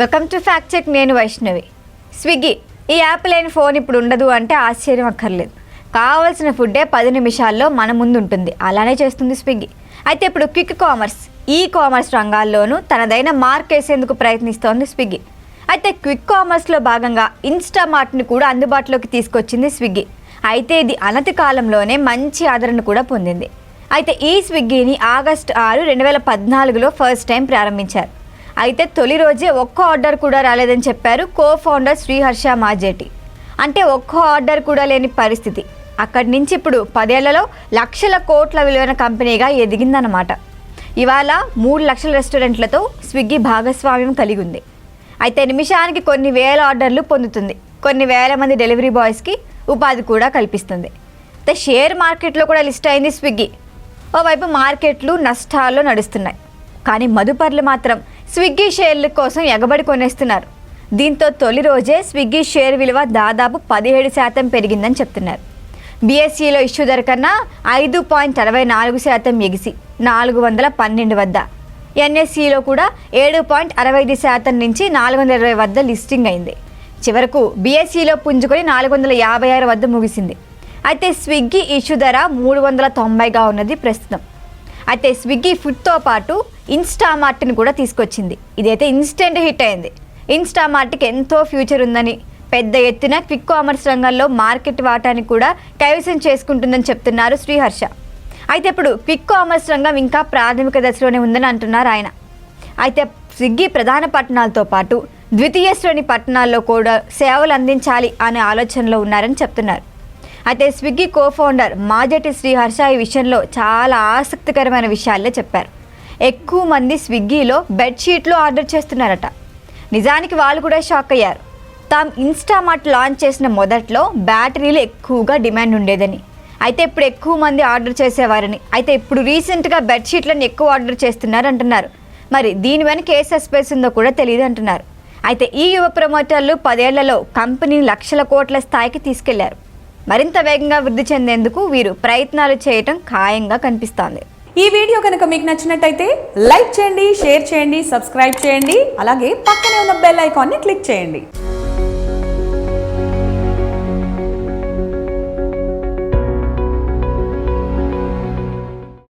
Welcome to fact check నేను Vaishnavi. Swiggy ఈ app లేని ఫోన్ ఇప్పుడు ఉండదు అంటే ఆశ్చర్యం అక్కర్లేదు. కావాల్సిన ఫుడ్డే పది నిమిషాల్లో మన ముందు ఉంటుంది. అలానే చేస్తుంది స్విగ్గీ అయితే ఇప్పుడు క్విక్ కామర్స్ ఈ కామర్స్ రంగాల్లోనూ తనదైన మార్క్ వేసేందుకు ప్రయత్నిస్తోంది స్విగ్గీ అయితే క్విక్ కామర్స్లో భాగంగా ఇన్స్టామార్ట్ని కూడా అందుబాటులోకి తీసుకొచ్చింది స్విగ్గీ అయితే ఇది అనతి కాలంలోనే మంచి ఆదరణ కూడా పొందింది. అయితే ఈ స్విగ్గీని ఆగస్టు ఆరు రెండు వేల పద్నాలుగులో ఫస్ట్ టైం ప్రారంభించారు. అయితే తొలి రోజే ఒక్క ఆర్డర్ కూడా రాలేదని చెప్పారు కో ఫౌండర్ శ్రీహర్ష మాజేటి. అంటే ఒక్క ఆర్డర్ కూడా లేని పరిస్థితి. అక్కడి నుంచి ఇప్పుడు పదేళ్ళలో లక్షల కోట్ల విలువైన కంపెనీగా ఎదిగిందన్నమాట. ఇవాళ మూడు లక్షల రెస్టారెంట్లతో స్విగ్గీ భాగస్వామ్యం కలిగి ఉంది అయితే నిమిషానికి కొన్ని వేల ఆర్డర్లు పొందుతుంది. కొన్ని వేల మంది డెలివరీ బాయ్స్కి ఉపాధి కూడా కల్పిస్తుంది. అయితే షేర్ మార్కెట్లో కూడా లిస్ట్ అయింది స్విగ్గీ. ఓవైపు మార్కెట్లు నష్టాల్లో నడుస్తున్నాయి. కానీ మదుపర్లు మాత్రం స్విగ్గీ షేర్ల కోసం ఎగబడి కొనేస్తున్నారు. దీంతో తొలి రోజే స్విగ్గీ షేర్ విలువ దాదాపు పదిహేడు శాతం పెరిగిందని చెప్తున్నారు. బీఎస్సీలో ఇష్యూ ధర కన్నా ఐదు పాయింట్ అరవై నాలుగు శాతం ఎగిసి నాలుగు వందల పన్నెండు వద్ద. ఎన్ఎస్సిలో కూడా ఏడు పాయింట్ అరవై ఐదు శాతం నుంచి నాలుగు వందల ఇరవై వద్ద లిస్టింగ్ అయింది. చివరకు బీఎస్సీలో పుంజుకొని నాలుగు వందల యాభై ఆరు వద్ద ముగిసింది. అయితే స్విగ్గీ ఇష్యూ ధర మూడు వందల తొంభైగా ఉన్నది ప్రస్తుతం. అయితే స్విగ్గీ ఫుడ్తో పాటు ఇన్స్టామార్ట్ని కూడా తీసుకొచ్చింది. ఇదైతే ఇన్స్టెంట్ హిట్ అయింది. ఇన్స్టామార్ట్కి ఎంతో ఫ్యూచర్ ఉందని పెద్ద ఎత్తున క్విక్ కామర్స్ రంగంలో మార్కెట్ వాటాని కూడా కైవసం చేసుకుంటుందని చెప్తున్నారు శ్రీహర్ష. అయితే ఇప్పుడు క్విక్ కామర్స్ రంగం ఇంకా ప్రాథమిక దశలోనే ఉందని అంటున్నారు ఆయన. అయితే స్విగ్గీ ప్రధాన పట్టణాలతో పాటు ద్వితీయ శ్రేణి పట్టణాల్లో కూడా సేవలు అందించాలి అనే ఆలోచనలో ఉన్నారని చెప్తున్నారు. అయితే స్విగ్గీ కో ఫౌండర్ మాజటి శ్రీహర్ష ఈ విషయంలో చాలా ఆసక్తికరమైన విషయాలే చెప్పారు. ఎక్కువ మంది స్విగ్గీలో బెడ్షీట్లు ఆర్డర్ చేస్తున్నారట. నిజానికి వాళ్ళు కూడా షాక్ అయ్యారు. తాము ఇన్స్టామార్ట్ లాంచ్ చేసిన మొదట్లో బ్యాటరీలు ఎక్కువగా డిమాండ్ ఉండేదని. అయితే ఇప్పుడు ఎక్కువ మంది ఆర్డర్ చేసేవారని. అయితే ఇప్పుడు రీసెంట్గా బెడ్షీట్లను ఎక్కువ ఆర్డర్ చేస్తున్నారు అంటున్నారు మరి దీని వెనక ఏ సస్పెన్స్ ఉందో కూడా తెలియదు అంటున్నారు. అయితే ఈ యువ ప్రమోటర్లు పదేళ్ళలో కంపెనీని లక్షల కోట్ల స్థాయికి తీసుకెళ్ళారు. మరింత వేగంగా వృద్ధి చెందేందుకు వీరు ప్రయత్నాలు చేయటం ఖాయంగా కనిపిస్తోంది. ఈ వీడియో కనుక మీకు నచ్చినట్టయితే లైక్ చేయండి షేర్ చేయండి సబ్స్క్రైబ్ చేయండి అలాగే పక్కనే ఉన్న బెల్ ఐకాన్ని క్లిక్ చేయండి.